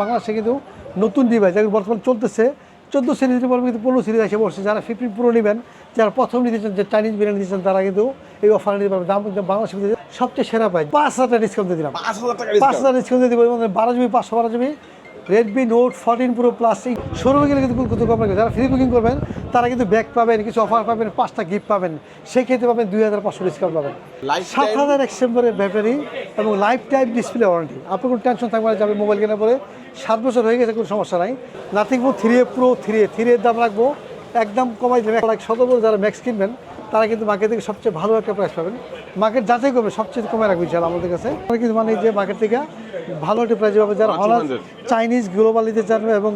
বাংলাদেশে কিন্তু নতুন ডিভাইস এখন বর্তমানে চলতেছে চোদ্দ সিরিজের পর কিন্তু পনেরো সিরিজ এসে বসছে। যারা ফিফটিন পুরো নেবেন যারা প্রথম নিতে চান যে চাইনিজ বিরিয়ানি নিতে চান তারা কিন্তু এই অফার নিতে পারবেন দাম কিন্তু বাংলাদেশের সবচেয়ে সেরা পাই পাঁচ হাজার টাকা ডিসকাউন্ট দিয়ে দিলাম। পাঁচ হাজার টাকা পাঁচ হাজার ডিসকাউন্ট দিয়ে দেবো বারো জিবি পাঁচশো বারো GB Redmi Note fourteen Pro Plus এই শোরুমে গেলে কিন্তু কত কম যারা ফ্রি বুকিং করবেন তারা কিন্তু ব্যাগ পাবেন কিছু অফার পাবেন পাঁচটা গিফট পাবেন। সেই ক্ষেত্রে পাবেন দুই হাজার পাঁচশো ডিসকাউন্ট পাবেন। সাত হাজার এক্সেম্বরের ব্যাটারি এবং লাইফ টাইম ডিসপ্লে ওয়ারেন্টি আপনার কোনো টেনশন থাকবে না যাবে মোবাইল কেনার পরে। সাত বছর হয়ে গেছে কোনো সমস্যা নাই। Nothing four three A Pro three A three এর দাম রাখব। একদম কমাই দেবে। সতেরো যারা ম্যাক্স কিনবেন তারা কিন্তু মার্কেট থেকে সবচেয়ে ভালো একটা প্রাইস পাবেন। মার্কেট যাচাই করবে সবচেয়ে কমে রাখবে ইনশাল্লাহ আমাদের কাছে। আমরা কিন্তু মানে যে মার্কেট থেকে ভালো একটা প্রাইস পাবে যারা হলার চাইনিজ গ্লোবাল নিতে চান এবং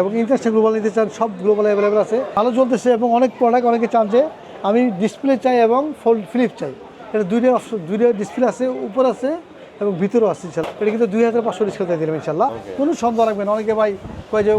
এবং ইন্টারন্যাশনাল গ্লোবাল নিতে চান সব গ্লোবাল অ্যাভেলেবেল আছে। ভালো চলতেছে এবং অনেক প্রোডাক্ট অনেকে চান যে আমি ডিসপ্লে চাই এবং ফোল্ড ফ্লিপ চাই। এটা দুইটা অপশন দুইটা ডিসপ্লে আছে উপর আছে এবং ভিতরেও আছে ইনশাল্লাহ এটা কিন্তু দুই হাজার পাঁচশো ডিসকাউন্ট দিলাম ইনশাল্লাহ কোনো সন্দেহ রাখবেন অনেকে ভাই কয় যে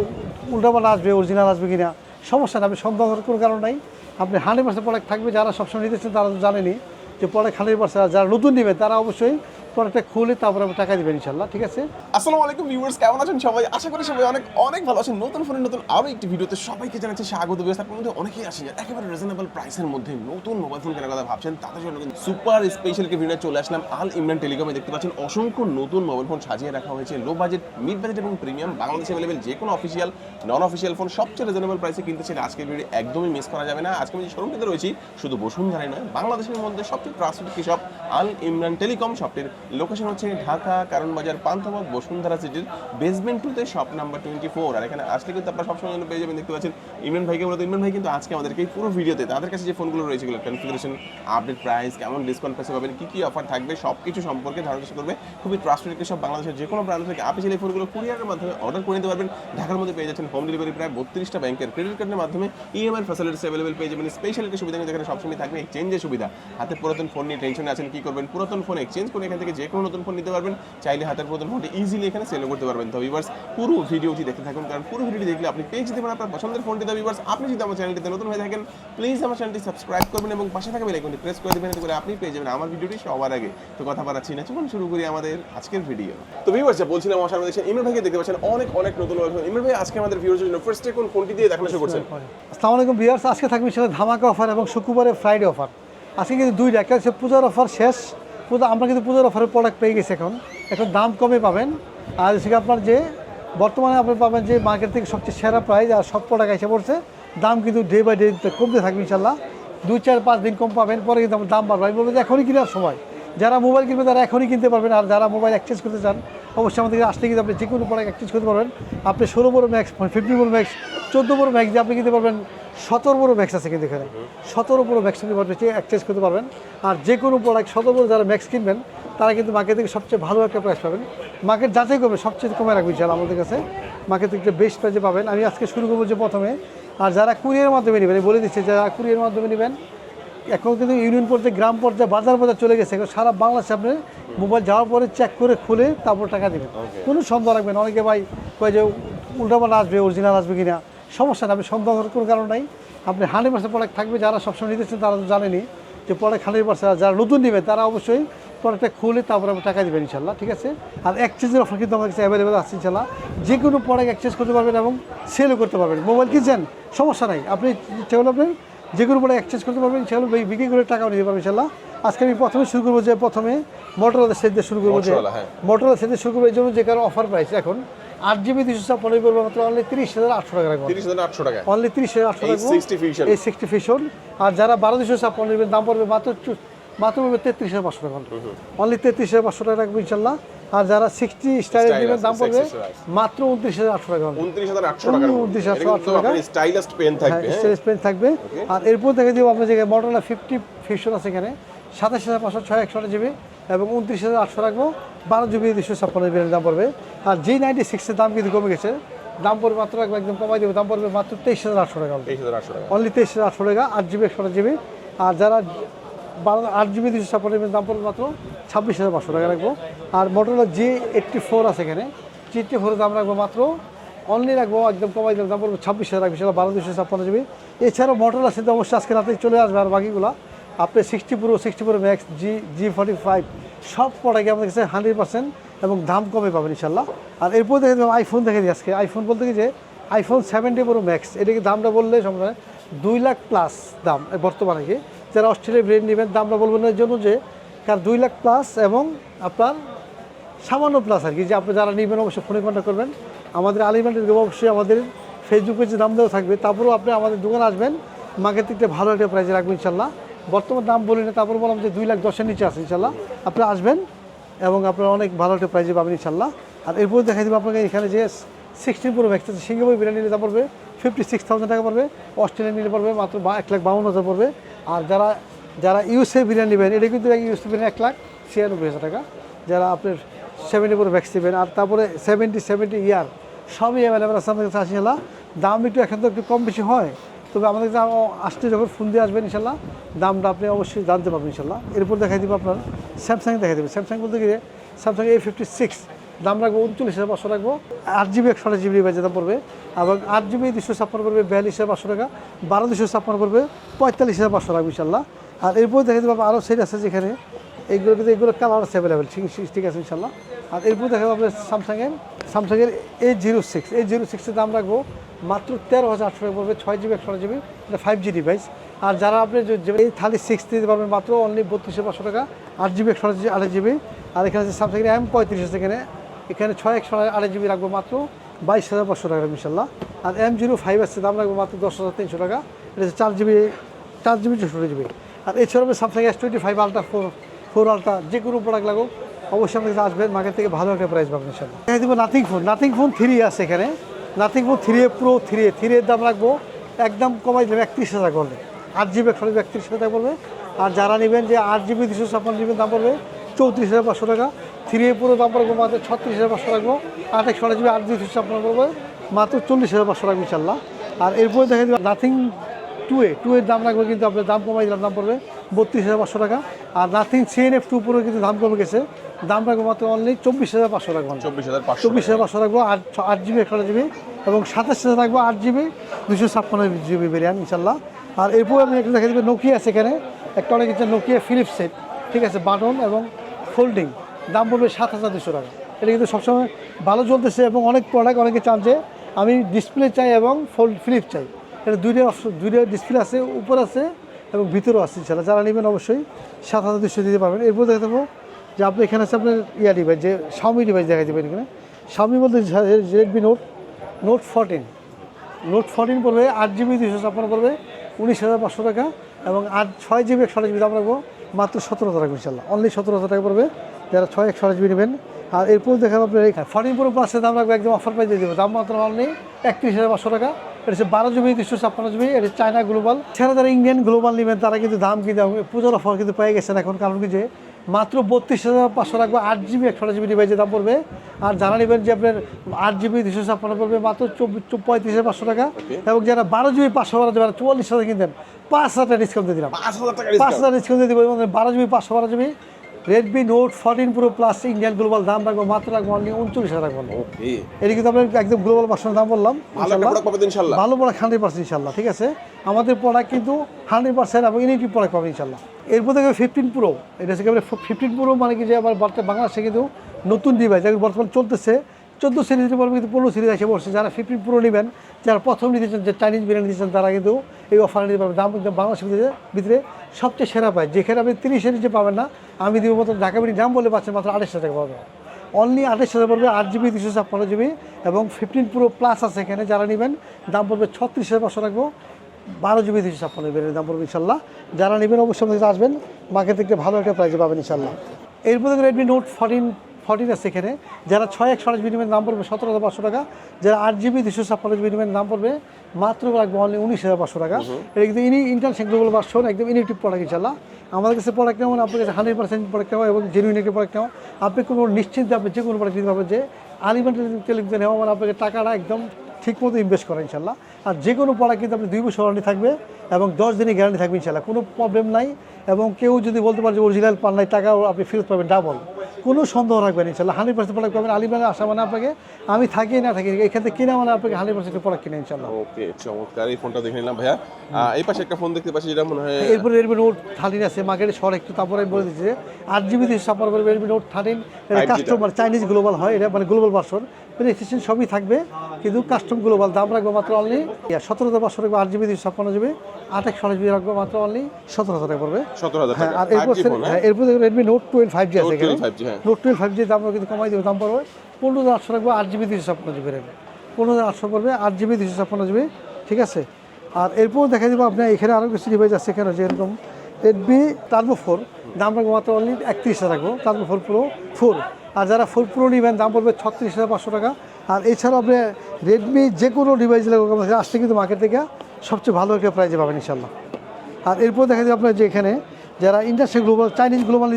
উল্টাপাল্টা আসবে অরিজিনাল আসবে কিনা সমস্যা না আমি সন্দেহ করার কোনো কারণ নাই। আপনি হান্ড্রেড পার্সেন্ট প্রোডাক্ট থাকবে, যারা সবসময় নিতেছেন তারা তো জানেনি যে প্রোডাক্ট হান্ড্রেড পার্সেন্ট যারা নতুন নেবে তারা অবশ্যই প্রোডাক্টটা খুলে তারপরে আপনি টাকা দেবেন ইনশাল্লাহ ঠিক আছে? আসসালামু আলাইকুম ভিউয়ার্স কেমন আছেন সবাই? আশা করি সবাই অনেক অনেক ভালো আছেন। নতুন ফোনের নতুন আরও একটি ভিডিওতে সবাইকে জানাচ্ছি স্বাগত। বিয়াস আপনার মধ্যে অনেকেই আসেন একেবারে রিজনেবল প্রাইসের মধ্যে নতুন মোবাইল ফোন কেনার কথা ভাবছেন, তাদের জন্য কিন্তু সুপার স্পেশাল কে ভিডিও চলে আসলাম। আল ইমরান টেলিকমে দেখতে পাচ্ছেন, অসংখ্য নতুন মোবাইল ফোন সাজিয়ে রাখা হয়েছে। লো বাজেট মিড বাজেট এবং প্রিমিয়াম বাংলাদেশে অ্যাভেলেবেল যে কোনো অফিসিয়াল নন অফিসিয়াল ফোন সবচেয়ে রিজনেবল প্রাইসে কিনতে চাইলে আজকের ভিডিও একদমই মিস করা যাবে না। আজকে আমি যে শোরুমটিতে রয়েছি, শুধু বসুন্ধরাই নয়, বাংলাদেশের মধ্যে সবচেয়ে ট্রাস্টেড কি শপ আল ইমরান টেলিকম শপটির লোকেশন হচ্ছে ঢাকা কারণ বাজার পান্থপথ, বসুন্ধরা সিটির বেসমেন্ট টুতে শপ নাম্বার টোয়েন্টি ফোর আর এখানে আসলে কিন্তু আপনারা সবসময় জন্য পেয়ে যাবেন, দেখতে পাচ্ছেন ইমরান ভাইকে মূলত। ইমরান ভাই কিন্তু আজকে আমাদেরকে এই পুরো ভিডিওতে তাদের কাছে যে ফোনগুলো রয়েছে, এগুলো কনফিগারেশন আপডেট প্রাইস কেমন ডিসকাউন্ট পেতে পাবেন, কী কী অফার থাকবে সব কিছু সম্পর্কে ধারণা করবে খুবই ট্রাস্টেড সব বাংলাদেশের যে কোনো প্রান্ত থেকে। আপনি এই ফোনগুলো কুরিয়ারের মাধ্যমে অর্ডার করে নিতে পারবেন। ঢাকার মধ্যে পেয়ে যাচ্ছেন হোম ডেলিভারি প্রায় বত্রিশটা ব্যাংকের ক্রেডিট কার্ডের মাধ্যমে ইএমআই ফ্যাসিলিটিস অ্যাভেলেবল পেয়ে যাবেন। স্পেশাল একটি সুবিধা যেখানে সবসময় থাকবে এক্সচেঞ্জের সুবিধা। হাতে পুরাতন ফোন নিয়ে টেনশনে আছেন, কি করবেন? পুরাতন ফোন এক্সচেঞ্জ করে এখান থেকে যে কোনো নতুন ফোন নিতে পারবেন, চাইলে হাতের পুরাতন ফোনটি ইজিলি এখানে সেল করতে পারবেন। তো ভিউয়ার্স পুরো ভিডিওটি দেখতে থাকুন, কারণ পুরো ভিডিওটি দেখলে আপনি পেয়ে যেতে পারেন আপনার পছন্দের ফোনটি তো ভিউয়ার্স আপনি যদি আমার চ্যানেলটিতে নতুন হয়ে থাকেন প্লিজ আমার চ্যানেলটি সাবস্ক্রাইব করবেন এবং পাশে থাকা বেল আইকনটি প্রেস করে দেবেন, এতে করে আপনি পেয়ে যাবেন আমার ভিডিওটি সবার আগে। তো কথা বাড়াচ্ছি না, চলুন শুরু করি আমাদের আজকের ভিডিও তো ভিউয়ার্স বলছিলাম, আমার সামনে দেখছেন ইমরান ভাইকে দেখতে পাচ্ছেন, অনেক অনেক নতুন ইমরান ভাই, আজকে আমাদের ভিউয়ার্স জন্য ফার্স্টে কোন ফোনটি দিয়ে দেখানো শুরু করছেন? আসসালামু আলাইকুম বিয়ার্স আজকে থাকবে সেটা ধামাকা অফার এবং শুক্রবারে ফ্রাইডে অফার আজকে কিন্তু দুইটা, একটা হচ্ছে পূজার অফার শেষ পূজা, আমরা কিন্তু পুজোর অফারের প্রোডাক্ট পেয়ে গেছি এখন। এখন দাম কমে পাবেন। আর সেখানে আপনার যে বর্তমানে আপনি পাবেন যে মার্কেট থেকে সবচেয়ে সেরা প্রাইস আর সব প্রোডাক্ট এসে পড়ছে, দাম কিন্তু ডে বাই ডে কমতে থাকবে ইনশাল্লাহ দুই, চার, পাঁচ দিন কম পাবেন, পরে কিন্তু দাম বাড়বে। আমি বলব যে এখনই কেনার সময়। যারা মোবাইল কিনবে তারা এখনই কিনতে পারবেন, আর যারা মোবাইল এক্সচেঞ্জ করতে চান অবশ্যই আমাদের আসলে কিন্তু আপনি যে কোনো প্রোডাক্ট এক্সচেঞ্জ করতে পারবেন। আপনি ষোলো বড় ম্যাক্স ফিফটি বড় ম্যাক্স চোদ্দ বড় ম্যাক্স দিয়ে আপনি কিনতে পারবেন। সতেরো বড় ম্যাক্স আছে কিন্তু এখানে। সতেরো বড় ম্যাক্স আপনি এক্সচেঞ্জ করতে পারবেন। আর যে কোনো প্রোডাক্ট সতেরো বড় যারা ম্যাক্স কিনবেন, তারা কিন্তু মার্কেট থেকে সবচেয়ে ভালো একটা প্রাইস পাবেন। মার্কেট যাচাই করবে সবচেয়ে কমে রাখবে ইনশাল্লাহ আমাদের কাছে। মার্কেট থেকে বেস্ট প্রাইসে পাবেন। আমি আজকে শুরু করব যে প্রথমে। আর যারা কুরিয়ার মাধ্যমে নেবেন বলে দিচ্ছি, যারা কুরিয়ার মাধ্যমে নেবেন এখন কিন্তু ইউনিয়ন পর্যায়ে গ্রাম পর্যায়ে বাজার বাজার চলে গেছে। এখন সারা বাংলাদেশে আপনি মোবাইল যাওয়ার পরে চেক করে খুলে তারপর টাকা দেবেন। কোনো সন্দেহ রাখবেন না। অনেকে ভাই কয় যে উল্টাপাল্টা আসবে অরিজিনাল আসবে কিনা। সমস্যা না আপনি সন্দেহ কোনো কারণ নাই। আপনি হান্ড্রেড পার্সেন্ট প্রোডাক্ট থাকবে। যারা সবসময় নিতেছেন তারা তো জানেনি যে প্রোডাক্ট হান্ড্রেড পার্সেন্ট যারা নতুন নেবে তারা অবশ্যই প্রোডাক্টটা খুলে তারপরে আপনি টাকা দেবেন ইনশাল্লাহ ঠিক আছে? আর এক্সচেঞ্জের অফার কিন্তু আমার কাছে অ্যাভেলেবেল আছে ইনশাল্লাহ। যে কোনো প্রোডাক্ট এক্সচেঞ্জ করতে পারবেন এবং সেলও করতে পারবেন। মোবাইল কিনছেন সমস্যা নাই। আপনি সেগুলো আপনি যে কোনো প্রোডাক্ট এক্সচেঞ্জ করতে পারবেন সেগুলো বিক্রি করে টাকাও নিতে পারবেন ইনশাল্লাহ আজকে আমি প্রথমে শুরু করব যে প্রথমে মোটরওয়ালা সেট দিয়ে শুরু করব যে Motorola, হ্যাঁ। সেট দিয়ে শুরু করব এই জন্য যে কারও অফার প্রাইস এখন আট জিবি দুশো ছাপ্পান্ন পড়বে মাত্র অনলি তিরিশ হাজার আটশো টাকা রাখব তিরিশ হাজার আটশো টাকা অনলি তিরিশ হাজার আটশো এই রাখব 60 Fusion। এই সিক্সটি ফিশন আর যারা বারো দুশো ছাপ্পান্ন দাম পড়বে মাত্র মাত্র পড়বে তেত্রিশ হাজার পাঁচশো টাকা অনলি তেত্রিশ হাজার পাঁচশো টাকা রাখব ইনশাল্লাহ আর যারা সিক্সটি স্টাইল Style নেবেন আছে, দাম পড়বে মাত্র উনত্রিশ হাজার আটশো টাকা। উনত্রিশ হাজার আটশো টাকার উনত্রিশ হাজার আটশো টাকা। স্টাইলাস্ট পেন থাকবে হ্যাঁ? স্টেজ পেন থাকবে। আর এরপর দেখে দিব আপনার জায়গায় মডেলা ফিফটি ফিশন আছে এখানে। সাতাশ হাজার পাঁচশো ছয় একশো জিবি এবং উনত্রিশ হাজার আটশো রাখব। বারো জিবি দুশো ছাপ্পান্ন জিবির দাম পড়বে। আর জি নাইনটি সিক্সের দাম কিন্তু কমে গেছে। দাম পড়বে মাত্র একদম কমাই দেবো। দাম পড়বে মাত্র টাকা। তেইশ হাজার আটশো টাকা। অনলি তেইশ হাজার আটশো টাকা আট জিবি একশো জিবি আর যারা আট জিবি দুশো ছাপ্পান্ন দাম পড়বে মাত্র ছাব্বিশ হাজার পাঁচশো টাকা রাখব। আর মোটরলা জি এইট্টি ফোর আছে এখানে। জি এইট্টি ফোরের দাম রাখব মাত্র অনলি রাখব, একদম কমাই দেবো দাম পড়বে ছাব্বিশ হাজার রাখবে সেটা বারো দুশো ছাপ্পান্ন জিবি এছাড়াও মোটর আছে তো অবশ্যই আজকে রাতে চলে আসবে আর বাকিগুলো। আপনি sixty Pro sixty Pro Max G G forty five সব প্রোডাক্টে আমাদের কাছে হান্ড্রেড পার্সেন্ট এবং দাম কমে পাবেন ইনশাল্লাহ আর এরপর দেখে দেবেন আইফোন দেখে দিই আজকে। আইফোন বলতে কি যে আইফোন সেভেন্টি প্রো ম্যাক্স এটাকে দামটা বললে সম্ভব দুই লাখ প্লাস দাম বর্তমানে কি যারা অস্ট্রেলিয়া ব্রেন নেবেন, দামটা বলবেন এর জন্য যে কার দুই লাখ প্লাস এবং আপনার সামান্য প্লাস আর কি, যে আপনি যারা নেবেন অবশ্যই ফোনে কন্ট্যাক্ট করবেন। আমাদের আলিমেন্টের অবশ্যই আমাদের ফেসবুকে যে দাম দেওয়া থাকবে। তারপরেও আপনি আমাদের দোকানে আসবেন মার্কেট থেকে ভালো একটা প্রাইজে রাখবেন ইনশাল্লাহ। বর্তমান দাম বলি না, তারপর বললাম যে দুই লাখ দশের নিচে আছে ইনশাল্লাহ। আপনি আসবেন এবং আপনার অনেক ভালো একটা প্রাইজে পাবেন ইনশাল্লাহ। আর এরপর দেখা দেবো আপনাকে এখানে যে সিক্সটিন প্রো ম্যাক্স আছে। সিঙ্গাপুর বিরিয়ানি নিলে পড়বে ফিফটি সিক্স থাউজেন্ড টাকা পড়বে। অস্ট্রেলিয়া নিলে পড়বে মাত্র এক লাখ বাউন্ন হাজার পড়বে। আর যারা যারা ইউএসএ বিরিয়ানি নেবেন, এটা কিন্তু ইউএসএ বিরিয়ানি এক লাখ ছিয়ানব্বই হাজার টাকা। যারা আপনার সেভেন্টি প্রো ম্যাক্স নেবেন, আর তারপরে সেভেন্টি সেভেন্টি ইয়ার সবই অ্যাভেলেবেল আছে আমাদের কাছে দাম একটু এখন তো একটু কম বেশি হয়, তবে আমাদের কাছে আসতে যখন ফোন দিয়ে আসবেন ইনশাল্লাহ দামটা আপনি অবশ্যই জানতে পারবেন ইনশাল্লাহ এরপর দেখাই দিব আপনার স্যামসাং দেখাই দেবে। স্যামসাং বলতে গিয়ে স্যামসাং এ ফিফটি সিক্স দাম রাখব উনচল্লিশ হাজার পাঁচশো রাখব। আট জিবি, একশো আট জিবি বাজে দাম পড়বে। এবং আট জিবি দুশো ছাপ্পান্ন পড়বে, বিয়াল্লিশ হাজার পাঁচশো টাকা। বারো দুশো ছাপ্পান্ন পড়বে, পঁয়তাল্লিশ হাজার পাঁচশো রাখব ইনশাল্লাহ। আর এরপর দেখা দেবো আরও সেট আছে যেখানে এইগুলো কিন্তু এগুলো কালার আছে অ্যাভেলেবেল ঠিক আছে ইনশাল্লাহ। আর এরপর দেখাবো আপনার স্যামসাংয়ের স্যামসাংয়ের এ জিরো সিক্স এই জিরো সিক্সের দাম রাখব মাত্র তেরো হাজার আটশো টাকা পড়বে, ছয় জিবি, একশো জিবি, এটা ফাইভ জি ডিভাইস আর যারা আপনি এই থার্টি সিক্স দিতে পারবেন মাত্র অনলি বত্রিশশো পাঁচশো টাকা, আট জিবি, একশো আড়াই জিবি আর এখানে স্যামসাংয়ের এম পঁয়ত্রিশ আছে এখানে। এখানে ছয় এক একশো আড়াই জিবি রাখব মাত্র, বাইশ হাজার পাঁচশো টাকা ইনশাল্লাহ। আর এম জিরো ফাইভ আছে, দাম রাখব মাত্র দশ হাজার তিনশো টাকা। এটা চার জিবি চার জিবি চৌষট্টি জিবি। আর এছাড়াও Samsung S twenty five Ultra four four Ultra যে কোনো প্রোডাক্ট লাগুক, অবশ্যই আমাদের কাছে আসবেন মার্কেট থেকে ভালো একটা প্রাইস পাবেন ইনশাল্লাহ। দেখাই দেবো Nothing phone Nothing phone three আছে এখানে। Nothing phone three A Pro three A three এর দাম রাখব, একদম কমাই দেবে একত্রিশ হাজার করলে আট জিবি একশো একত্রিশ হাজার পড়বে। আর যারা নেবেন যে আট জিবি দুশো ছাপ্পান্ন জিবি দাম পড়বে, চৌত্রিশ হাজার পাঁচশো টাকা। থ্রি এ পুরো দাম পড়বে মাত্র ছত্রিশ হাজার পাঁচশো রাখব আট একশো জিবি আট দুশো ছাপ্পান্ন পড়বে মাত্র চল্লিশ হাজার পাঁচশো রাখব ইনশাল্লাহ আর এরপরে দেখা যাবে নাথিং টু এ টু এর দাম রাখবে কিন্তু আপনার দাম কমাই দিলাম দাম পড়বে বত্রিশ হাজার পাঁচশো টাকা। আর নাথিং সিএন এফ টু পুরো কিন্তু দাম কমে গেছে। দাম রাখব মাত্র অনলি চব্বিশ হাজার পাঁচশো রাখব চব্বিশ হাজার পাঁচশো চব্বিশ হাজার পাঁচশো রাখব আট আট জিবি একশো জিবি এবং সাতাশ হাজার রাখব আট জিবি দুশো ছাপ্পান্ন জিবি ভেরিয়ান ইনশাল্লাহ আর এরপর আমি একটা দেখা দেবে নোকিয়া আছে এখানে। একটা অনেক নোকিয়া ফিলিপ সেট ঠিক আছে বাটন এবং ফোল্ডিং দাম পড়বে সাত হাজার দুশো টাকা। এটা কিন্তু সবসময় ভালো চলতেছে এবং অনেক প্রোডাক্ট অনেকে চান যে আমি ডিসপ্লে চাই এবং ফোল ফ্লিপ চাই। এটা দুইটা দুইটা ডিসপ্লে আছে, উপর আছে এবং ভিতরেও আছে ইনশাল্লাহ যারা নেবেন অবশ্যই সাত হাজার দুশো দিতে পারবেন। এরপর দেখে দেবো যে আপনি, এখানে আছে আপনার ইয়া ডিভাইস যে শাওমি ডিভাইস দেখা দেবেন এখানে। শাওমি বলতে Redmi Note Note fourteen Note fourteen পড়বে, আট জিবি দুশো ছাপ্পান্ন পড়বে, উনিশ হাজার পাঁচশো টাকা এবং আট, ছয় জিবি একশো জিবি দাম রাখব মাত্র সতেরো হাজার টাকা ইনশাল্লাহ অনলি সতেরো হাজার টাকা পড়বে। যারা ছয় একশো জিবি নেবেন। আর এরপর দেখাবো আপনার ফোরটিন প্রো প্লাসের দাম রাখব একদম অফার দিয়ে দেবো। দাম মাত্র অনলি একত্রিশ হাজার পাঁচশো টাকা। এটা হচ্ছে বারো জিবি দুশো ছাপ্পান্ন জিবি এটা চায়না গ্লোবাল সেটা যারা ইন্ডিয়ান গ্লোবাল নেবেন তারা কিন্তু দাম কিন্তু পুজোর অফার কিন্তু পেয়ে গেছেন এখন। কারণ কি যে মাত্র বত্রিশ হাজার পাঁচশো রাখব আট জিবি একশো জিবি ডিভাইসের দাম পড়বে। আর যারা নেবেন যে আপনার আট জিবি দুশো ছাপ্পান্ন পড়বে মাত্র চব্বিশ পঁয়ত্রিশ হাজার পাঁচশো টাকা। এবং যারা বারো জিবি পাঁচশো বারো যারা চুয়াল্লিশ হাজার কিনতেন পাঁচ হাজার টাকা ডিসকাউন্ট দিয়ে দিলাম। পাঁচ হাজার টাকা পাঁচ হাজার ডিসকাউন্ট দিয়ে দিব বারো জিবি পাঁচশো বারো GB Redmi note fourteen pro plus Indian global দাম রাখব মাত্র রাখব অনলি উনচল্লিশ হাজার রাখব এটা কিন্তু আপনার একদম গ্লোবাল পার্সেন্ট দাম বললাম ভালো প্রোডাক্ট হান্ড্রেড পার্সেন্ট ইনশাল্লাহ ঠিক আছে? আমাদের প্রোডাক্ট কিন্তু হান্ড্রেড পার্সেন্ট এবং ইনিটিভ প্রোডাক্ট পাবেন ইনশাল্লাহ এরপর থেকে ফিফটিন প্রো এটা হচ্ছে ফিফটিন প্রো মানে কি যে আমার বর্তমানে বাংলাদেশে কিন্তু নতুন ডিভাইস বর্তমানে চলতেছে। চোদ্দ সিরিজ পর কিন্তু পনেরো সিরিজ এসে পড়ছে। যারা ফিফটিন প্রো নেবেন যারা প্রথম নিতে চান যে চাইনিজ বিরিয়ানি দিচ্ছেন তারা কিন্তু এই অফার নিতে পারবেন দাম কিন্তু বাংলাদেশের ভিতরে সবচেয়ে সেরা পায়। যেখানে আপনি তিরিশের নিচে পাবেন না, আমি দিব মতো ঢাকা মিনি দাম বলে পাচ্ছেন মাত্র আড়াইশো টাকা পাবেন। অনলি আঠাশ হাজার পড়বে আট জিবি, দুশো ছাপ্পান্ন জিবি এবং ফিফটিন পুরো প্লাস আছে এখানে, যারা নেবেন, দাম পড়বে ছত্রিশ হাজার পাঁচশো রাখব। বারো জিবি, দুশো ছাপ্পান্ন জিবি দাম পড়বে ইনশাল্লাহ। যারা নেবেন অবশ্যই আমাদের আসবেন মার্কেট থেকে ভালো একটা প্রাইজে পাবেন ইনশাল্লাহ। এরপর রেডমি নোট ফোরটিন ফোরটিন আছে এখানে। যারা ছয় একশো আঠাশ বিনিময়ের দাম পড়বে সতেরো হাজার পাঁচশো টাকা যারা আট জিবি দুশো ছাপ্পান্ন বিনিময়ের দাম পড়বে মাত্র রাখব অনলি উনিশ হাজার পাঁচশো টাকা। এটা কিন্তু ইনি ইন্টারন্যাশনাল গ্লোবাল ভার্সন একদম ইনিটিভ প্রোডাক্ট ইনশাল্লাহ আমাদের কাছে প্রোডাক্ট নেওয়া আপনার কাছে হান্ড্রেড পার্সেন্ট প্রোডাক্ট নেওয়া এবং জেনুইন একটি প্রোডাক্ট নেওয়া। আপনি কোনো নিশ্চিন্তে আপনি যে কোনো প্রোডাক্ট নিতে পারবেন যে আলিমেন্টের টেলিভিশন নেওয়া মানে আপনাকে টাকাটা একদম ঠিক মতো ইনভেস্ট করা ইনশাল্লাহ আর যে কোনো প্রোডাক্ট কিন্তু আপনি দুই বছর ওয়ারেন্টি থাকবে এবং দশ দিনের গ্যারান্টি থাকবে ইনশাল্লাহ কোনো প্রবলেম নাই এবং কেউ যদি বলতে পারে যে অরিজিনাল পান নাই টাকাও আপনি ফেরত পাবেন ডাবল কোনো সন্দেহ রাখবেন ইনশাল্লাহ। হান্ড্রেড পার্সেন্ট প্রোডাক্ট পাবেন। আলিমানে আসা মানে আপনাকে আমি থাকি না থাকি এক্ষেত্রে কিনা মানে আপনাকে হান্ড্রেড পার্সেন্ট প্রোডাক্ট কিনে ইনশাল্লাহ। ওকে চমৎকার। এই ফোনটা দেখে নিলাম ভাইয়া। এই পাশে একটা ফোন দেখতে পাচ্ছি যেটা মনে হয় এরপরে রেডমি নোট থার্টিন আছে মার্কেটে সর একটু তারপরে আমি বলে দিচ্ছি যে আট জিবি দিয়ে সাপোর্ট করবে Redmi note thirteen customer Chinese global হয় এটা মানে গ্লোবাল ভার্সন রেজিস্ট্রেশন সবই থাকবে। কিন্তু কাস্টম গ্লোবাল দাম রাখব মাত্র অনলি সতেরো হাজার পাঁচশো রাখব আট জিবি দিয়ে ছাপ্পান্ন জিবি আঠাশ ষোলো জিবি রাখব মাত্র অনলি সতেরো হাজার টাকা পড়বে। সতেরো হাজার হ্যাঁ আর এরপর 5G ফোন হ্যাঁ হ্যাঁ? এরপর Redmi note twelve five G আছে এখানে। 12 5G। নোট টুয়েলভ ফাইভ জি দাম কিন্তু কমাই দেবে দাম পড়বে। পনেরো হাজার আটশো রাখব আট জিবি দুশো ছাপ্পান্ন জিবি রেট পনেরো হাজার আটশো পড়বে আট জিবি দুশো ছাপ্পান্ন জিবি ঠিক আছে? আর এরপর দেখা যাবে আপনার এখানে আরও কিছু ডিভাইস আছে এখানে যেরকম রেডমি টার্বো ফোর দাম রাখব মাত্র অনলি একত্রিশ হাজার রাখব টার্বো ফোর প্রো ফোর আর যারা ফোর প্রো নেবেন দাম পড়বে ছত্রিশ হাজার পাঁচশো টাকা। আর এছাড়াও আপনি রেডমি যে কোনো ডিভাইস আমাদের আসতে কিন্তু মার্কেট থেকে সবচেয়ে ভালো একটা প্রাইজে পাবেন ইনশাল্লাহ আর এরপর দেখা যায় আপনার যে এখানে যারা ইন্ডাস্ট্রি গ্লোবাল চাইনিজ গ্লোবাল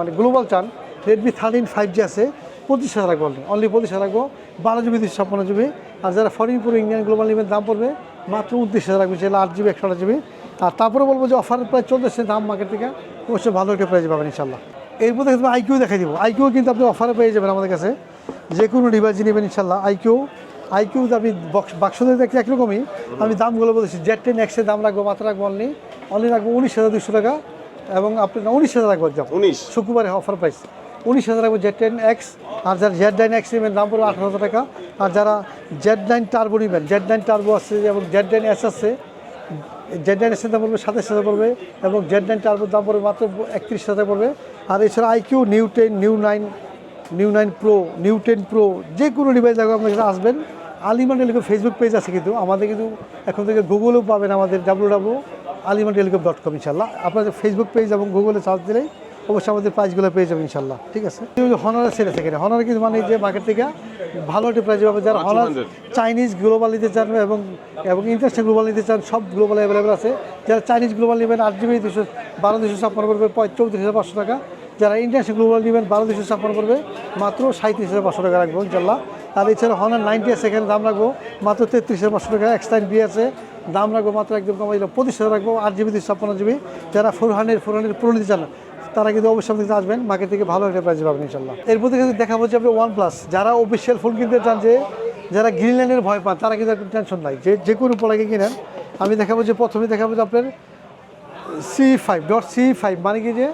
মানে গ্লোবাল চান রেডমি থার্টিন ফাইভ জি আছে, পঁচিশ হাজার রাখব অনলি পঁচিশ হাজার রাখব বারো জিবি দুশো ছাপ্পান্ন জিবি আর যারা ফরিন পুরো ইন্ডিয়ান গ্লোবাল নেবেন, দাম পড়বে মাত্র উনত্রিশ হাজার রাখবে সেটা আট জিবি একশো আট জিবি আর তারপরে বলব যে অফার প্রায় চলতেছে দাম মার্কেট থেকে, অবশ্যই ভালো একটা প্রাইজ পাবেন ইনশাল্লাহ এরপর দেখে আইকিউ দেখাই দিব। আইকিউ কিন্তু আপনি অফারে পেয়ে যাবেন আমাদের কাছে। যে কোনো ডিভাইস নেবেন ইনশাল্লাহ। আইকিউ আইকিউ আমি বক্স বাক্স দেখতে একরকমই। আমি দামগুলো বলেছি জেড টেন এক্সের দাম রাখব মাত্র রাখব অনলি অনলি রাখব উনিশ হাজার দুশো টাকা এবং আপনি উনিশ হাজার রাখব একদম উনিশ? শুক্রবারে অফার প্রাইস উনিশ হাজার রাখব জেড টেন এক্স আর যারা জেড নাইন এক্স নেবেন দাম পড়বে আঠারো হাজার টাকা। আর যারা জেড নাইন টার্বো নেবেন জেড নাইন টার্বো আছে এবং জেড নাইন এস আছে জেড নাইন এসের দাম পড়বে সাতাশ হাজার পড়বে এবং জেড নাইন টার্বোর দাম পড়বে মাত্র একত্রিশ হাজার পড়বে। আর এছাড়া iQOO new ten new nine new nine pro new ten pro যে কোনো ডিভাইস লাগবে আপনার কাছে আসবেন। আলিমান টেলিকম ফেসবুক পেজ আছে কিন্তু আমাদের কিন্তু এখন থেকে গুগলেও পাবেন আমাদের W W Aliman telecom dot com ইনশাল্লাহ আপনাদের ফেসবুক পেজ এবং গুগলে সার্চ দিলেই অবশ্যই আমাদের প্রাইসগুলো পেয়ে যাবেন ইনশাল্লাহ ঠিক আছে? হনারের সেরে সেখানে হনার কিন্তু মানে যে মার্কেট থেকে ভালো একটা প্রাইস পাবে যারা হনার চাইনিজ গ্লোবাল নিতে চান এবং এবং ইন্টারন্যাশনাল গ্লোবাল নিতে চান সব গ্লোবাল অ্যাভেলেবেল আছে। যারা চাইনিজ গ্লোবাল নেবেন আট জিবি দুশো বারো দুশো ছাপ্পান্ন করবে চৌত্রিশ হাজার পাঁচশো টাকা। যারা ইন্টারন্যাশনাল গ্লোবাল নেবেন বারো দুশো ছাপ্পান্ন করবে, মাত্র সাঁত্রিশ হাজার পাঁচশো টাকা রাখব, ইনশাল্লাহ। আর এছাড়া হনার নাইনটি আছে এখানে দাম রাখব, মাত্র তেত্রিশ হাজার পাঁচশো টাকা। এক্স নাইন বি আছে, দাম রাখব মাত্র একদম কমাই দিলাম, পঁচিশ হাজার রাখব। আট জিবি দুশো ছাপ্পান্ন জিবি, যারা ফোর হান্ড্রেড ফোর হান্ড্রেড পুরো নিতে চান তারা কিন্তু অবশ্যই আমাদের আসবেন মার্কেট থেকে ভালো একটা প্রাইস পাবেন, ইনশাল্লাহ। এরপর থেকে দেখাবো যে আপনি ওয়ান প্লাস যারা অফিসিয়াল ফোন কিনতে চান যে, যারা গ্রিনল্যান্ডের ভয় পান, তারা কিন্তু টেনশন নাই। যে যে কোনো প্রোডাক্টে কিনেন, আমি দেখাবো যে, প্রথমে দেখাবো যে আপনার C five dot C five মানে কি যে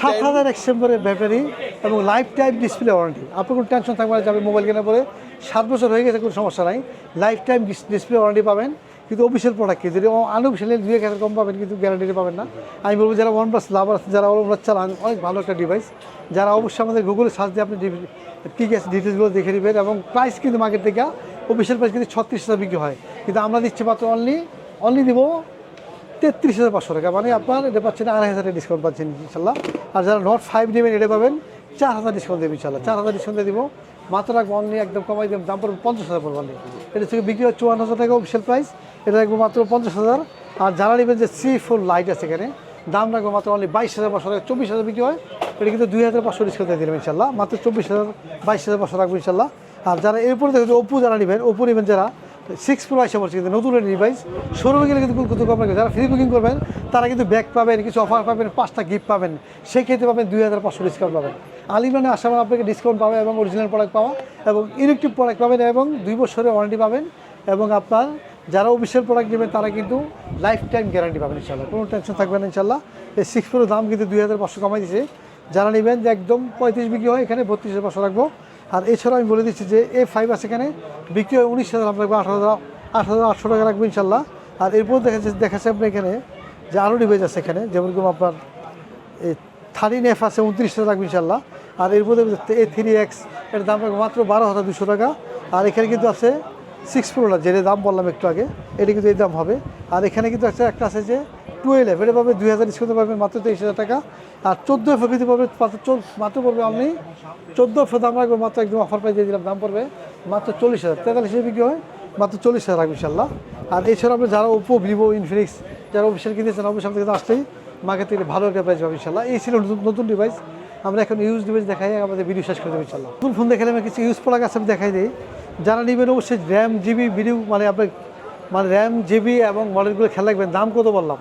সাত হাজার এক্সেম্বরের ব্যাটারি এবং লাইফ টাইম ডিসপ্লে ওয়ারেন্টি আপনার কোনো টেনশন থাকবে না যে আমি মোবাইল কেনার পরে সাত বছর হয়ে গেছে কোনো সমস্যা নাই। লাইফ টাইম ডিসপ্লে ওয়ারেন্টি পাবেন। কিন্তু অফিসিয়াল প্রোডাক্ট কিন্তু যদি আনঅফিসিয়াল দুই এক হাজার কম পাবেন কিন্তু গ্যারান্টি পাবেন না। আমি বলব যারা ওয়ান প্লাস লাভার আছে যারা ওয়ান প্লাস চালান অনেক ভালো একটা ডিভাইস যারা অবশ্যই আমাদের গুগলে সার্চ দিয়ে আপনি কী আছে ডিটেলসগুলো দেখে নেবেন এবং প্রাইস কিন্তু মার্কেট থেকে অফিসিয়াল প্রাইস কিন্তু ছত্রিশ হাজার বিক্রি হয়। কিন্তু আমরা দিচ্ছি মাত্র অনলি অনলি দেবো তেত্রিশ হাজার পাঁচশো টাকা। মানে আপনার এটা পাচ্ছেন আড়াই হাজারের ডিসকাউন্ট পাচ্ছেন ইনশাল্লাহ আর যারা নট ফাইভ নেবেন, এটা পাবেন চার হাজার ডিসকাউন্ট দেবেন ইনশাল্লাহ চার হাজার ডিসকাউন্ট দিব। মাত্র রাখব অনলি একদম কমাই দেবেন দাম পড়বে পঞ্চাশ হাজার পড়বে অনলি এটা থেকে বিক্রি হয় চুয়ান্ন হাজার টাকা অফিসিয়াল প্রাইস এটা রাখব মাত্র পঞ্চাশ হাজার। আর যারা নেবেন যে সি ফোর লাইট আছে এখানে, দাম রাখব মাত্র অনলি বাইশ হাজার পাঁচশো টাকা, চব্বিশ হাজার বিক্রি হয়। এটা কিন্তু দুই হাজার পাঁচশো ডিসকাউন্ট দিয়ে দিলাম ইনশাল্লাহ মাত্র চব্বিশ হাজার, বাইশ হাজার পাঁচশো রাখব ইনশাল্লাহ আর যারা এরপরে দেখো যে ওপো যারা নেবেন ওপো নেবেন যারা সিক্স প্রো আসে পড়ছে কিন্তু নতুন ডিভাইস শোরুমে গেলে কিন্তু কিন্তু আপনাকে যারা ফ্রি বুকিং করবেন, তারা কিন্তু ব্যাগ পাবেন, কিছু অফার পাবেন, পাঁচটা গিফট পাবেন, সেই ক্ষেত্রে পাবেন দুই হাজার পাঁচশো ডিসকাউন্ট পাবেন। আলিমানে আসা মানে আপনাকে ডিসকাউন্ট পাবেন এবং অরিজিনাল প্রোডাক্ট পাওয়া এবং ইলেকট্রিক প্রোডাক্ট পাবেন এবং দুই বছরের ওয়ারেন্টি পাবেন এবং আপনার যারা অফিসিয়াল প্রোডাক্ট নেবেন, তারা কিন্তু লাইফ টাইম গ্যারান্টি পাবেন ইনশাল্লাহ কোনো টেনশন থাকবে না ইনশাল্লাহ এই সিক্স প্রোর দাম কিন্তু দুই হাজার পাঁচশো কমাই দিয়েছে যারা নেবেন যে একদম পঁয়ত্রিশ বিক্রি হয়, এখানে বত্রিশ হাজার পাঁচশো রাখব। আর এছাড়াও আমি বলে দিচ্ছি যে এ ফাইভ আছে এখানে, বিক্রি হয় উনিশ হাজার রাখব আঠারো হাজার, আট হাজার আটশো টাকা রাখব ইনশাল্লাহ। আর এরপর দেখা যাচ্ছে দেখাচ্ছে আপনি এখানে যে আরও ডিভাইস আছে এখানে, যেমন কি আপনার এই থার্টিন এফ আছে উনত্রিশ হাজার রাখব ইনশাল্লাহ। আর এর এরপর এ থ্রি এক্সের দাম রাখব মাত্র বারো হাজার দুশো টাকা। আর এখানে কিন্তু আছে সিক্স প্রোটা যেটা দাম বললাম একটু আগে, এটা কিন্তু এই দাম হবে। আর এখানে কিন্তু একটা একটা আছে যে টুয়েলভ এটা পাবে দুই হাজার ডিসকাউন্ট পাবেন মাত্র তেইশ হাজার টাকা। আর চোদ্দ এফ পাবে মাত্র পড়বে আপনি, চোদ্দ এফ দাম রাখব, মাত্র একদম অফার প্রাইস দিয়ে দিলাম, দাম পড়বে মাত্র চল্লিশ হাজার। তেতাল্লিশ বিক্রি হয়, মাত্র চল্লিশ হাজার রাখব ইনশাল্লাহ আর এছাড়া আপনি যারা ওপো ভিভো ইনফিনিক্স যারা অফিসিয়াল কিনেছেন, অবশ্যই আমাদের কাছে আসলেই মার্কেট থেকে ভালো একটা প্রাইস পাবে ইনশাল্লাহ এই ছিল নতুন ডিভাইস আমরা এখন ইউজ ডিভাইস দেখাই, আমাদের ভিডিও শেষ করে দেবো ইনশাল্লাহ নতুন ফোন দেখালে আমি কিছু ইউজ প্রোডাক্ট আছে আমি দেখাই দিই। যারা নেবেন অবশ্যই র্যাম জিবি ভিডিও মানে আপনার মানে র্যাম জিবি এবং মডেলগুলো খেয়াল রাখবেন, দাম কত বললাম?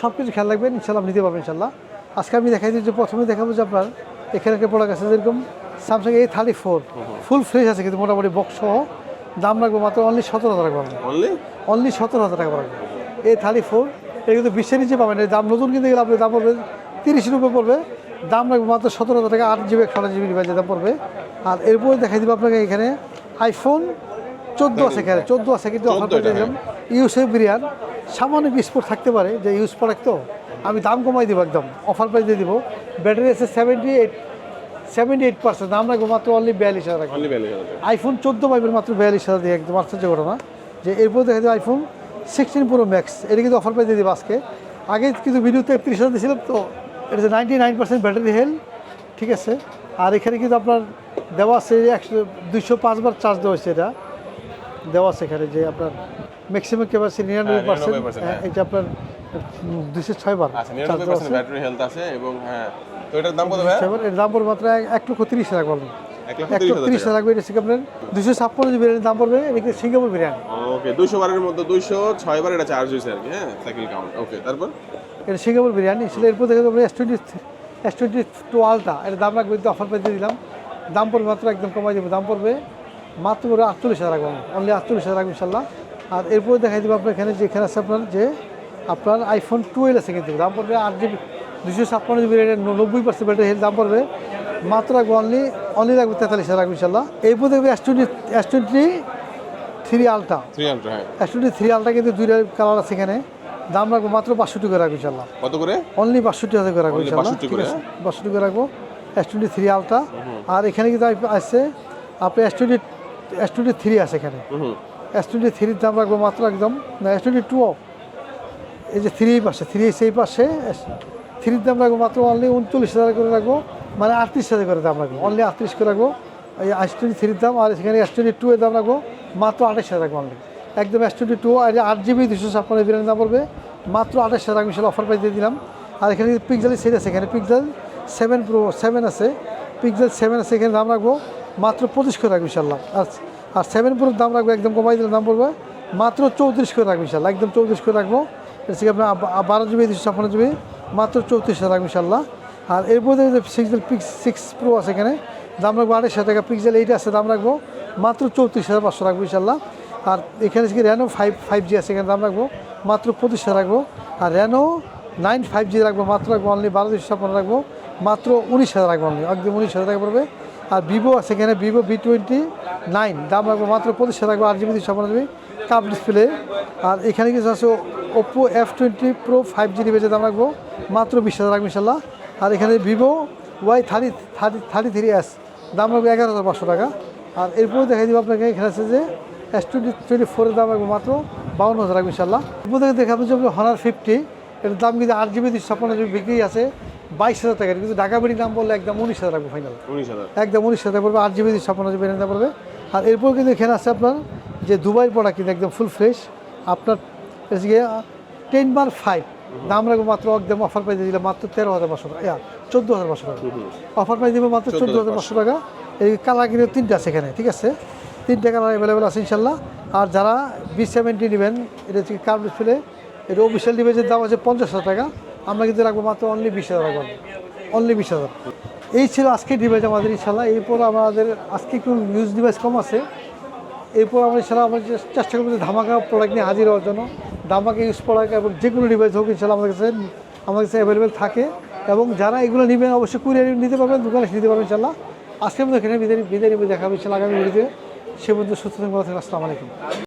সব কিছু খেয়াল রাখবেন ইনশাল্লাহ আপনি নিতে পারবেন ইনশাল্লাহ। আজকে আমি দেখাই দিচ্ছি যে প্রথমে দেখাবো যে আপনার এখানকার প্রোডাক্ট আছে যেরকম Samsung A thirty four full fresh আছে কিন্তু মোটামুটি বক্স সহ। দাম রাখব মাত্র অনলি সতেরো হাজার টাকা পাবেন অনলি সতেরো হাজার টাকা রাখব এ থার্টি ফোর এটা কিন্তু বিশ্বের নিচে পাবেন এর দাম নতুন কিনতে গেলে আপনার দাম পড়বে তিরিশ রুপে পড়বে। দাম রাখব মাত্র সতেরো হাজার টাকা আট জিবি একশো আট জিবি ডিভাইসের দাম পড়বে। আর এরপরে দেখাই দিব আপনাকে এখানে আইফোন চোদ্দ আছে এখানে চোদ্দ আছে কিন্তু অফার 14 পেয়ে এটা, দিলাম ইউসে বিরিয়ান সামান্য বিস্ফোট থাকতে পারে যে ইউজ প্রোডাক্ট তো আমি দাম কমাই দিব একদম অফার প্রাইস দিয়ে দিব। ব্যাটারি আছে seventy eight seventy eight percent দাম রাখব মাত্র অনলি বিয়াল্লিশ হাজার আইফোন চোদ্দ পাইবেন মাত্র বিয়াল্লিশ হাজার দিয়ে একদম আশ্চর্য ঘটনা। যে এরপর দেখা যায় আইফোন সিক্সটিন প্রো ম্যাক্স এটা কিন্তু অফার পেয়ে দিয়ে দেবো আজকে। আগে কিন্তু ভিডিওতে একত্রিশ হাজার দিয়েছিলাম তো এটা ninety nine percent battery health ঠিক আছে? আর এখানে কিন্তু আপনার দেওয়া আছে একশো দুইশো পাঁচবার চার্জ দেওয়া হয়েছে এটা। দেওয়া আছে এখানে যে আপনার ম্যাক্সিমাম ক্যাপাসিটি নিরানব্বই পার্সেন্ট হ্যাঁ। এটা আপনার দুইশো ছয় বার আচ্ছা নিরানব্বই পার্সেন্ট আছে। ব্যাটারি হেলথ আছে এবং হ্যাঁ। তো এটার দাম কত ভাই এর দাম পড়বে মাত্র এক- লক্ষ তিরিশ হাজার এক লক্ষ তিরিশ হাজার লাগবে এটা দুশো ছাপ্পান্ন জি বিরিয়ানির দাম পড়বে এটা সিঙ্গাপুর বিরিয়ানি ওকে দুইশো বারের মধ্যে ছয় বার এটা চার্জ হয়েছে আর কি হ্যাঁ? সাইকেল কাউন্ট ওকে তারপর? এটা সিঙ্গাপুর বিরিয়ানি সেটা এরপর দেখে S twenty S twenty two ultra দাম অফার পেয়ে দিলাম। দাম পড়বে মাত্র একদম কমাই দেবো দাম পড়বে মাত্র করে আটচল্লিশ হাজার রাখব অনলি আটচল্লিশ হাজার রাখব ইনশাল্লাহ। আর এরপরে দেখাই দেবো আপনার এখানে যে এখানে আছে আপনার যে আপনার আইফোন টুয়েলভ আছে কিন্তু। দাম পড়বে আট জিবি দুশো ছাপ্পান্ন জিবি রেটের নব্বই পার্সেন্ট ব্যাটারি দাম পড়বে মাত্র রাখব অনলি অনলি রাখব তেতাল্লিশ হাজার রাখব ইনশাল্লাহ। এরপর দেখবে S twenty S twenty three ultra হ্যাঁ। এস টোয়েন্টি থ্রি আলটা কিন্তু দুইটা কালার আছে এখানে। দাম রাখব মাত্র পাঁচশো টাকা রাখব ইনশাল্লাহ। কত করে? অনলি বাষট্টি হাজার করে রাখব ইনশাল্লাহ। ঠিক আছে বাষট্টি করে রাখব এস টোয়েন্টি থ্রি আলটা আর এখানে কিন্তু আসছে আপনি S twenty S twenty three আছে এখানে। এস টোয়েন্টি থ্রির দাম রাখব মাত্র একদম না এস টোয়েন্টি টু এই যে থ্রি পাশে থ্রি সেই পাশে থ্রির দাম রাখব মাত্র অনলি উনচল্লিশ হাজার করে রাখব মানে আটত্রিশ হাজার করে দাম রাখব অনলি আটত্রিশ করে রাখব। এই এস টোয়েন্টি থ্রির দাম আর সেখানে এস টোয়েন্টি টু এর দাম রাখব মাত্র আঠাশ হাজার রাখব অনলি একদম এস টোয়েন্টি টু আর আট জিবি দুশো ছাপ্পান্ন বিরিয়ানি দাম পড়বে মাত্র আঠাশ হাজার আমি সেটা অফার প্রাইস দিয়ে দিলাম। আর এখানে পিকজেলের সেট আছে এখানে পিকজেল সেভেন প্রো সেভেন আছে পিকজেল সেভেন আছে এখানে দাম রাখব মাত্র পঁচিশ করে রাখব ইনশাল্লাহ। আর আর সেভেন প্রোর দাম রাখব, একদম কমাই দিলে দাম পড়বে। মাত্র চৌত্রিশ করে রাখব ইনশাল্লাহ, একদম চৌত্রিশ করে রাখব। এটা থেকে আপনার বারো জিবি দুশো ছাপ্পান্ন জিবি মাত্র চৌত্রিশ রাখব ইনশাল্লাহ। আর এরপর সিক্সেল পিক্স সিক্স প্রো আছে এখানে, দাম রাখব আড়াইশো টাকা পিক্সেল এইট আছে, দাম রাখব মাত্র চৌত্রিশ হাজার পাঁচশো রাখব ইনশাল্লাহ। আর এখানে থেকে র্যানো ফাইভ ফাইভ জি আছে, এখানে দাম রাখব মাত্র পঁচিশ হাজার রাখব। আর র্যানো নাইন ফাইভ জি রাখব, মাত্র রাখব অনলি বারো দুশো ছাপ্পান্ন রাখব, মাত্র উনিশ হাজার রাখব অনলি একদম উনিশ হাজার টাকা পড়বে। আর ভিভো আছে এখানে ভিভো ভি টোয়েন্টি নাইন দাম রাখব মাত্র পঁচিশ রাখব আট জিবি দুশো জিবি কাপ ডিসপ্লে আর এখানে কিছু আছে Oppo F twenty pro five G ডিভাইসের দাম রাখব মাত্র বিশ হাজার রাখব ইনশাল্লাহ। আর এখানে Vivo Y thirty thirty thirty three S দাম রাখব এগারো হাজার পাঁচশো টাকা। আর এরপরে দেখাই দিব আপনাকে, এখানে আছে যে এস টোয়েন্টি টোয়েন্টি ফোরের দাম রাখব মাত্র বাউন্ন হাজার রাখব ইনশাল্লাহ। এরপর থেকে দেখাবো যে হনার ফিফটি এটার দাম কিন্তু আট জিবি দুশো ছাপ্পান্ন জিবি বিক্রি আছে। বাইশ হাজার টাকার কিন্তু ঢাকা বেড়ি দাম বললে একদম উনিশ হাজার রাখব ফাইনাল উনিশ হাজার। একদম উনিশ হাজার পড়বে আট জিবি ছাপ্পান্ন জিবি র্যাম পড়বে আর এরপর কিন্তু এখানে আছে আপনার যে দুবাইয়ের প্রোডাক্ট কিন্তু একদম ফুল ফ্রেশ আপনার টেন বার ফাইভ দাম রাখব মাত্র একদম অফার পাই দিলে মাত্র তেরো হাজার পাঁচশো টাকা। চোদ্দ হাজার পাঁচশো টাকা। অফার পাই দেবো মাত্র চোদ্দ হাজার পাঁচশো টাকা। এই কালার কিন্তু তিনটে আছে এখানে ঠিক আছে? তিনটে কালার অ্যাভেলেবেল আছে ইনশাল্লাহ। আর যারা বি সেভেন্টি নেবেন এটা হচ্ছে কার্ভ ডিসপ্লে এটা অফিসিয়াল ডিভাইসের দাম আছে পঞ্চাশ হাজার টাকা। আমরা কিন্তু রাখব মাত্র অনলি বিশ হাজার রাখব অনলি বিশ হাজার। এই ছিল আজকের ডিভাইস আমাদের ইনশাল্লাহ এরপর আমাদের আজকে একটু নিউজ ডিভাইস কম আছে। এরপর আমরা ইনশাল্লাহ আমরা চেষ্টা করব ধামাকা প্রোডাক্ট নিয়ে হাজির হওয়ার জন্য। ধামাকা ইউজ প্রোডাক্ট এবং যে কোনো ডিভাইস হোক ইনশাল্লাহ আমাদের কাছে আমাদের কাছে অ্যাভেলেবেল থাকে। এবং যারা এগুলো নেবেন, অবশ্যই কুরিয়ার নিতে পারবেন, দোকানে নিতে পারবেন ইনশাল্লাহ আজকে মধ্যে এখানে বিদায় বিদায় নিবে দেখাবো ইনশাল্লাহ আগামী ভিডিওতে। সে পর্যন্ত সুস্থ থাকবেন। আসসালামু আলাইকুম।